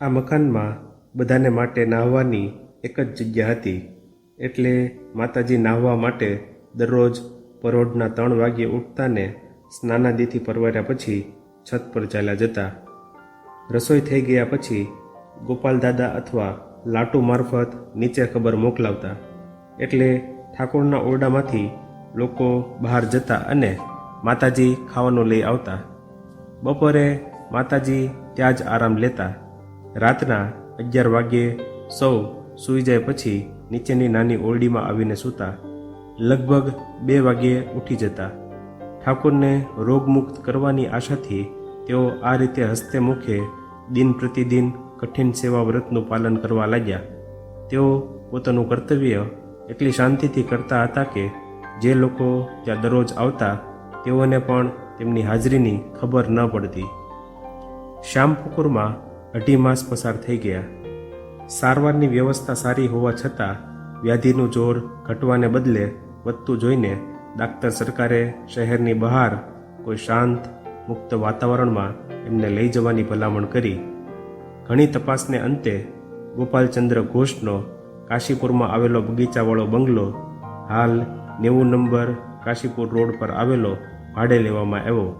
આ મકાનમાં બધાને માટે નાહવાની એક જ જગ્યા હતી. એટલે માતાજી નાહવા માટે દરરોજ પરોઢના ત્રણ વાગ્યે ઉઠતાને સ્નાનાદિથી પરવાર્યા પછી છત પર ચાલ્યા જતા. રસોઈ થઈ ગયા પછી ગોપાલ દાદા અથવા લાટુ મારફત નીચે ખબર મોકલાવતા. એટલે ઠાકોરના ઓરડામાંથી લોકો બહાર જતા અને માતાજી ખાવાનું લઈ આવતા. બપોરે માતાજી ત્યાં જ આરામ લેતા. રાતના અગિયાર વાગ્યે સૌ સૂઈ જાય પછી નીચેની નાની ઓરડીમાં આવીને સૂતા, લગભગ બે વાગ્યે ઉઠી જતા. ઠાકોરને રોગમુક્ત કરવાની આશાથી તેઓ આ રીતે હસ્તે મુખે દિન પ્રતિદિન કઠિન સેવા વ્રતનું પાલન કરવા લાગ્યા. તેઓ પોતાનું કર્તવ્ય એટલી શાંતિથી કરતા હતા કે જે લોકો ત્યાં દરરોજ આવતા, તેઓને પણ તેમની હાજરીની ખબર ન પડતી. શ્યામપુકુરમાં અઢી માસ પસાર થઈ ગયા. સારવારની વ્યવસ્થા સારી હોવા છતાં વ્યાધિનું જોર ઘટવાને બદલે વધતું જોઈને ડાક્ટર સરકારે શહેરની બહાર કોઈ શાંત, મુક્ત વાતાવરણમાં એમને લઈ જવાની ભલામણ કરી. ઘણી તપાસને અંતે ગોપાલચંદ્ર ઘોષનો કાશીપુરમાં આવેલો બગીચાવાળો બંગલો હાલ નેવું નંબર કાશીપુર રોડ પર આવેલો ભાડે લેવામાં આવ્યો.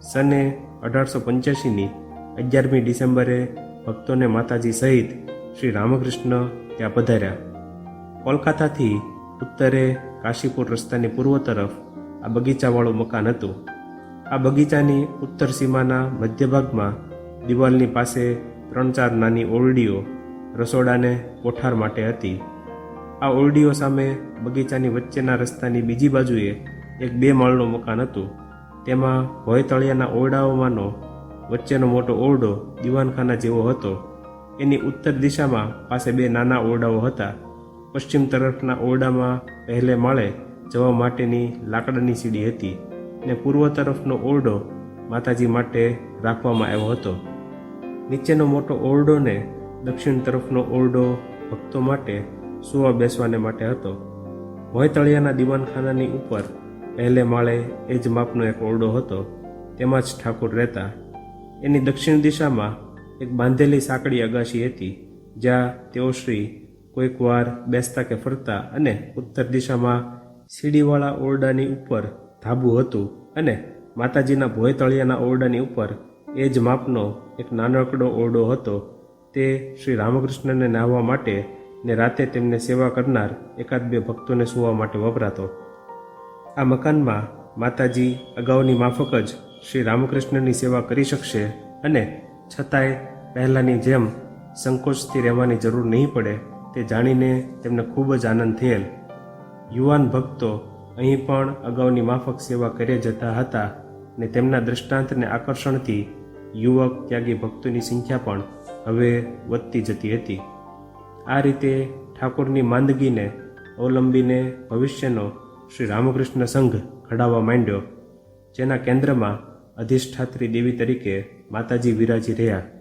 સને અઢારસો પંચ્યાસીની અગિયારમી ડિસેમ્બરે ભક્તોને માતાજી સહિત શ્રી રામકૃષ્ણ ત્યાં પધાર્યા. કોલકાતાથી ઉત્તરે કાશીપુર રસ્તાની પૂર્વ તરફ આ બગીચાવાળું મકાન હતું. આ બગીચાની ઉત્તર સીમાના મધ્ય ભાગમાં દિવાલની પાસે ત્રણ ચાર નાની ઓરડીઓ રસોડાને કોઠાર માટે હતી. આ ઓરડીઓ સામે બગીચાની વચ્ચેના રસ્તાની બીજી બાજુએ એક બે માળનું મકાન હતું. તેમાં ભોયતળિયાના ઓરડાઓમાંનો વચ્ચેનો મોટો ઓરડો દિવાનખાના જેવો હતો. એની ઉત્તર દિશામાં પાસે બે નાના ઓરડાઓ હતા. પશ્ચિમ તરફના ઓરડામાં પહેલે માળે જવા માટેની લાકડાની સીડી હતી ને પૂર્વ તરફનો ઓરડો માતાજી માટે રાખવામાં આવ્યો હતો. નીચેનો મોટો ઓરડો ને દક્ષિણ તરફનો ઓરડો ભક્તો માટે સુવા બેસવાને માટે હતો. વયતળિયાના દીવાનખાનાની ઉપર પહેલે માળે એ જ માપનો એક ઓરડો હતો. તેમાં જ ઠાકોર રહેતા એની દક્ષિણ દિશામાં એક બાંધેલી સાંકડી અગાશી હતી, જ્યાં તેઓ શ્રી કોઈક વાર બેસતા કે ફરતા અને ઉત્તર દિશામાં સીડીવાળા ઓરડાની ઉપર ધાબુ હતું અને માતાજીના ભોયતળિયાના ઓરડાની ઉપર એ જ માપનો એક નાનકડો ઓરડો હતો. તે શ્રી રામકૃષ્ણને નાહવા માટે ને રાતે તેમને સેવા કરનાર એકાદ બે ભક્તોને સુવા માટે વપરાતો. આ મકાનમાં માતાજી અગાઉની માફક જ શ્રી રામકૃષ્ણની સેવા કરી શકશે અને છતાંય પહેલાંની જેમ સંકોચથી રહેવાની જરૂર નહીં પડે તે જાણીને તેમને ખૂબ જ આનંદ થયેલ. યુવાન ભક્તો અહીં પણ અગાઉની માફક સેવા કરે જતા હતા ને તેમના દૃષ્ટાંતને આકર્ષણથી યુવક ત્યાગી ભક્તોની સંખ્યા પણ હવે વધતી જતી હતી. આ રીતે ઠાકોરની માંદગીને અવલંબીને ભવિષ્યનો શ્રી રામકૃષ્ણ સંઘ ઘડાવવા માંડ્યો જેના કેન્દ્રમાં અધિષ્ઠાત્રી દેવી તરીકે માતાજી વિરાજી રહ્યા.